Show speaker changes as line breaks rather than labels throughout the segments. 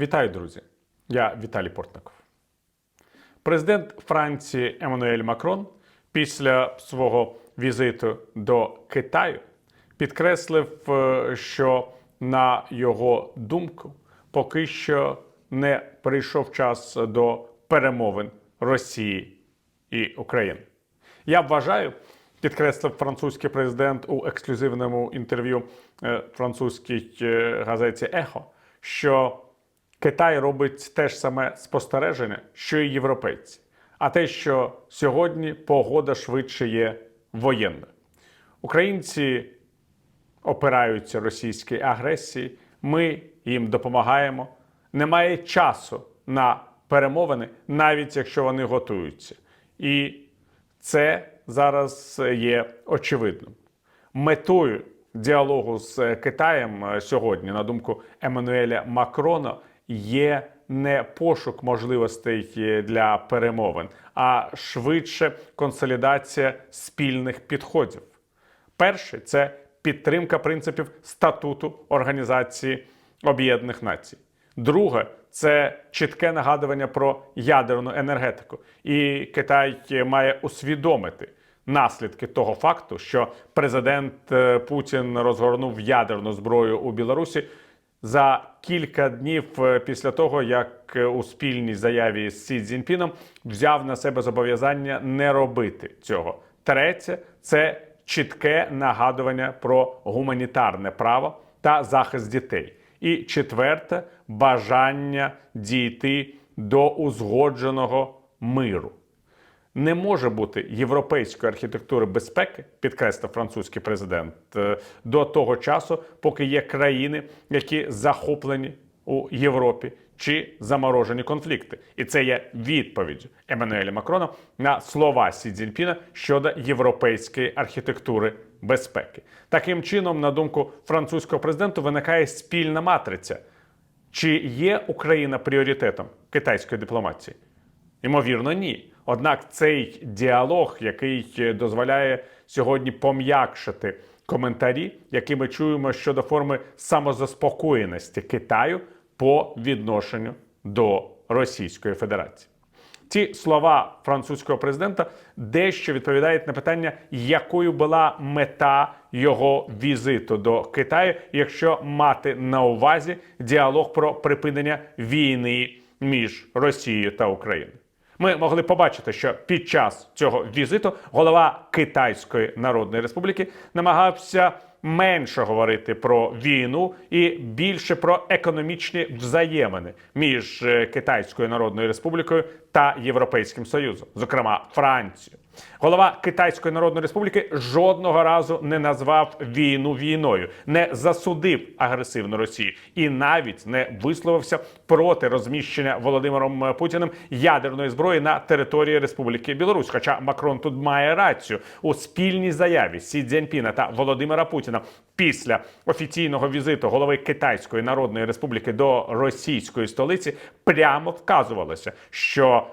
Вітаю, друзі! Я Віталій Портников. Президент Франції Еммануель Макрон після свого візиту до Китаю підкреслив, е, що на його думку поки що не прийшов час до перемовин Росії і України. Я вважаю, підкреслив французький президент у ексклюзивному інтерв'ю е, французькій е, газеті Ехо, що Китай робить те ж саме спостереження, що і європейці. А те, що сьогодні погода швидше є воєнною. Українці опираються російській агресії, ми їм допомагаємо. Немає часу на перемовини, навіть якщо вони готуються. І це зараз є очевидним. Метою діалогу з Китаєм е, сьогодні, на думку Еммануеля Макрона, є не пошук можливостей е, для перемовин, а швидше консолідація спільних підходів. Перший це підтримка принципів статуту Організації Об'єднаних Націй. Друге це чітке нагадування про ядерну енергетику. І Китай має усвідомити наслідки того факту, що президент е, Путін розгорнув ядерну зброю у Білорусі за кілька днів е, після того, як е, у спільній заяві з Сі Цзіньпіном взяв на себе зобов'язання не робити цього. Третє це чітке нагадування про гуманітарне право та захист дітей. І четверте бажання дійти до узгодженого миру. Не може бути європейської архітектури безпеки, підкреслив французький президент, е, до того часу, поки є країни, які захоплені у Європі чи заморожені конфлікти. І це є відповідь Еммануеля Макрона на слова Сі Цзіньпіна щодо європейської архітектури безпеки. Таким чином, на думку французького президента, виникає спільна матриця. Чи є Україна пріоритетом китайської дипломатії? Ймовірно, ні. Однак цей діалог, який дозволяє сьогодні пом'якшити коментарі, які ми чуємо щодо форми самозаспокоєності Китаю по відношенню до Російської Федерації. Ці слова французького президента дещо відповідають на питання, якою була мета його візиту до Китаю, якщо мати на увазі діалог про припинення війни між Росією та Україною. Ми могли побачити, що під час цього візиту голова Китайської Народної Республіки намагався менше говорити про війну і більше про економічні взаємини між е, Китайською Народною Республікою та Європейським Союзом, зокрема Францією. Голова Китайської Народної Республіки жодного разу не назвав війну війною, не засудив агресивну Росію і навіть не висловився проти розміщення Володимиром Путіним ядерної зброї на території Республіки Білорусь. Хоча Макрон тут має рацію у спільній заяві Сі Цзіньпіна та Володимира Путіна після офіційного візиту голови Китайської Народної Республіки до російської столиці прямо вказувалося, що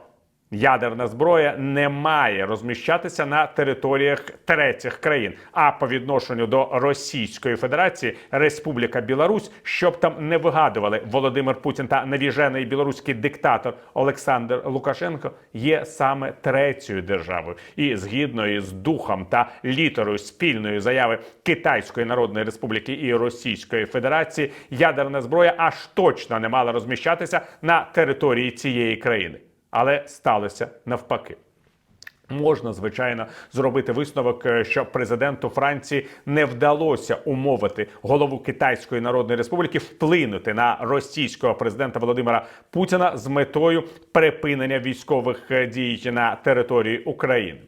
Ядерна зброя не має розміщатися на територіях третіх країн. А по відношенню до Російської Федерації Республіка Білорусь, щоб там не вигадували Володимир Путін та навіжений білоруський диктатор Олександр Лукашенко, є саме третьою державою. І згідно із духом та літерою спільної заяви Китайської Народної Республіки і Російської Федерації, ядерна зброя аж точно не мала розміщатися на території цієї країни але сталося навпаки. Можна звичайно зробити висновок, е, що президенту Франції не вдалося умовити голову Китайської Народної Республіки вплинути на російського президента Володимира Путіна з метою припинення військових е, дій на території України.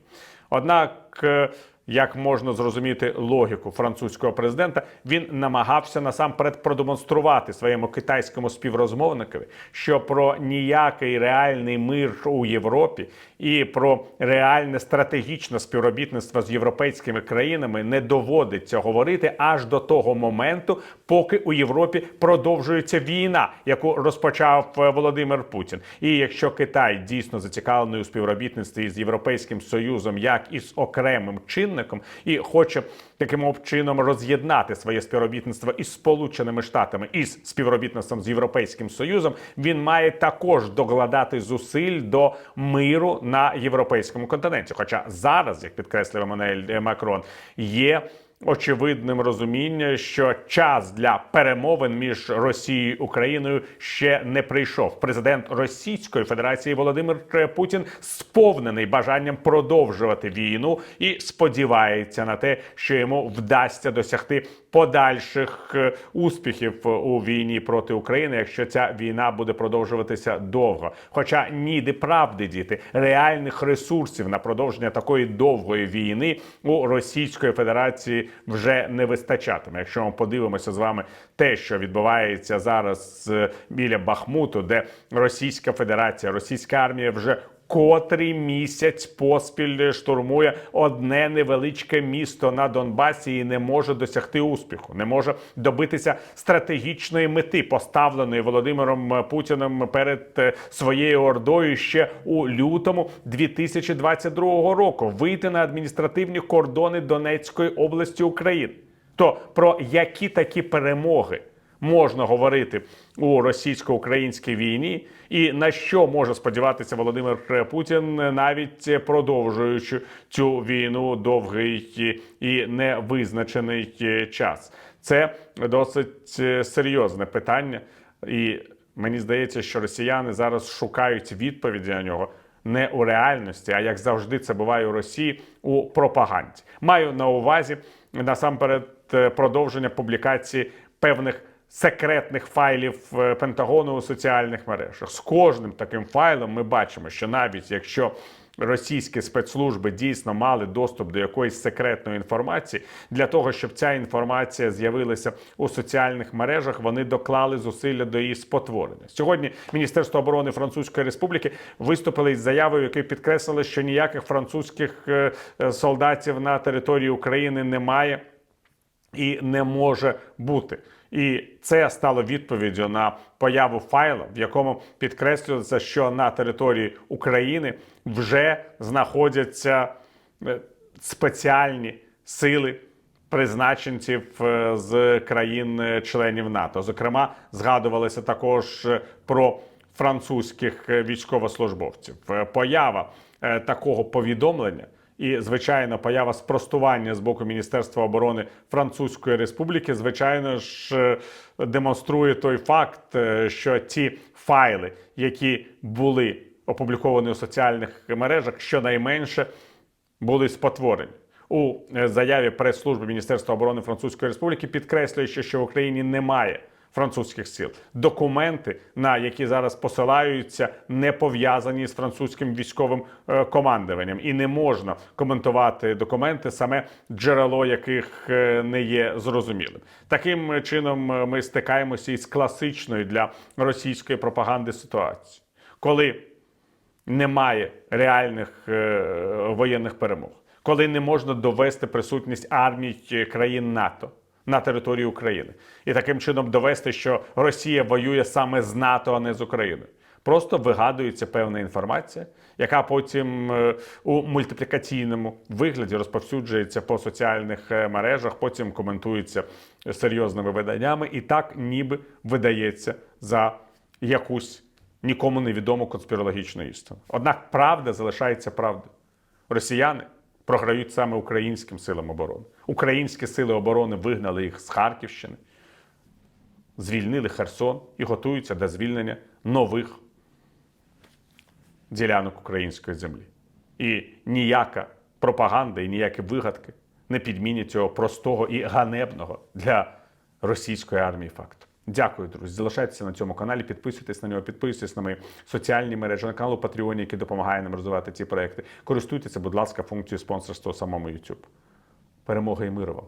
Однак е, як можна зрозуміти логіку французького президента, він намагався насамперед продемонструвати своєму китайському співрозмовникові, що про ніякий реальний мир у Європі і про реальне стратегічне співробітництво з європейськими країнами не доводиться говорити аж до того моменту, поки у Європі продовжується війна, яку розпочав е, Володимир Путін. І якщо Китай дійсно зацікавлений у співробітництві з Європейським Союзом, як і з окремим чинником, противником і хоче таким чином роз'єднати своє співробітництво із Сполученими Штатами із співробітництвом з Європейським Союзом, він має також докладати зусиль до миру на європейському континенті. Хоча зараз, як підкреслив Еммануель Макрон, є очевидним розуміння, що час для перемовин між Росією і Україною ще не прийшов. Президент Російської Федерації Володимир Путін сповнений бажанням продовжувати війну і сподівається на те, що йому вдасться досягти подальших е, успіхів у війні проти України, якщо ця війна буде продовжуватися довго. Хоча ніде правди діти реальних ресурсів на продовження такої довгої війни у Російської Федерації вже не вистачатиме. Якщо ми подивимося з вами те, що відбувається зараз е, біля Бахмуту, де Російська Федерація, Російська армія вже Котрий місяць поспіль штурмує одне невеличке місто на Донбасі і не може досягти успіху, не може добитися стратегічної мети, поставленої Володимиром Путіним перед е, своєю ордою ще у лютому 2022 року. Вийти на адміністративні кордони Донецької області України. То про які такі перемоги? Можна говорити у російсько-українській війні, і на що може сподіватися Володимир Путін, навіть продовжуючи цю війну довгий і невизначений час. Це досить серйозне питання, і мені здається, що росіяни зараз шукають відповіді на нього. Не у реальності, а як завжди, це буває у Росії у пропаганді. Маю на увазі насамперед продовження публікації певних секретних файлів е, Пентагону у соціальних мережах. З кожним таким файлом ми бачимо, що навіть якщо Російські спецслужби дійсно мали доступ до якоїсь секретної інформації для того, щоб ця інформація з'явилася у соціальних мережах. Вони доклали зусилля до її спотворення. Сьогодні Міністерство оборони Французької Республіки виступили із заявою, якою підкреслили, що ніяких французьких е, е, солдатів на території України немає і не може бути. І це стало відповіддю на появу файла, в якому підкреслюється, що на території України вже знаходяться е, спеціальні сили призначенців е, з країн-членів НАТО. Зокрема, згадувалося також про французьких військовослужбовців. Поява е, такого повідомлення. І звичайно, поява спростування з боку Міністерства оборони Французької Республіки, звичайно ж, е, демонструє той факт, е, що ті файли, які були опубліковані у соціальних мережах, щонайменше були спотворені. У е, заяві прес-служби Міністерства оборони Французької Республіки підкреслює, що в Україні немає французьких сил. Документи, на які зараз посилаються, не пов'язані з французьким військовим е, командуванням, і не можна коментувати документи, саме джерело яких е, не є зрозумілим. Таким чином е, ми стикаємося із класичною для російської пропаганди ситуацією, коли немає реальних воєнних перемог, коли не можна довести присутність армій країн НАТО на території України і таким чином довести, що Росія воює саме з НАТО, а не з Україною. Просто вигадується певна інформація, яка потім е, у мультиплікаційному вигляді розповсюджується по соціальних е, мережах, потім коментується серйозними виданнями, і так ніби видається за якусь нікому невідому конспірологічну істину. Однак правда залишається правдою. Росіяни програють саме українським силам оборони. Українські сили оборони вигнали їх з Харківщини, звільнили Херсон і готуються до звільнення нових ділянок української землі. І ніяка пропаганда і ніякі вигадки не підмінять цього простого і ганебного для російської армії факту. Дякую, друзі. Залишайтеся на цьому каналі, підписуйтесь на нього, підписуйтесь на мої соціальні мережі на каналу Patreon, який допомагає нам розвивати ці проекти. Користуйтеся, будь ласка, функцією спонсорства самому YouTube. Перемоги і миру вам!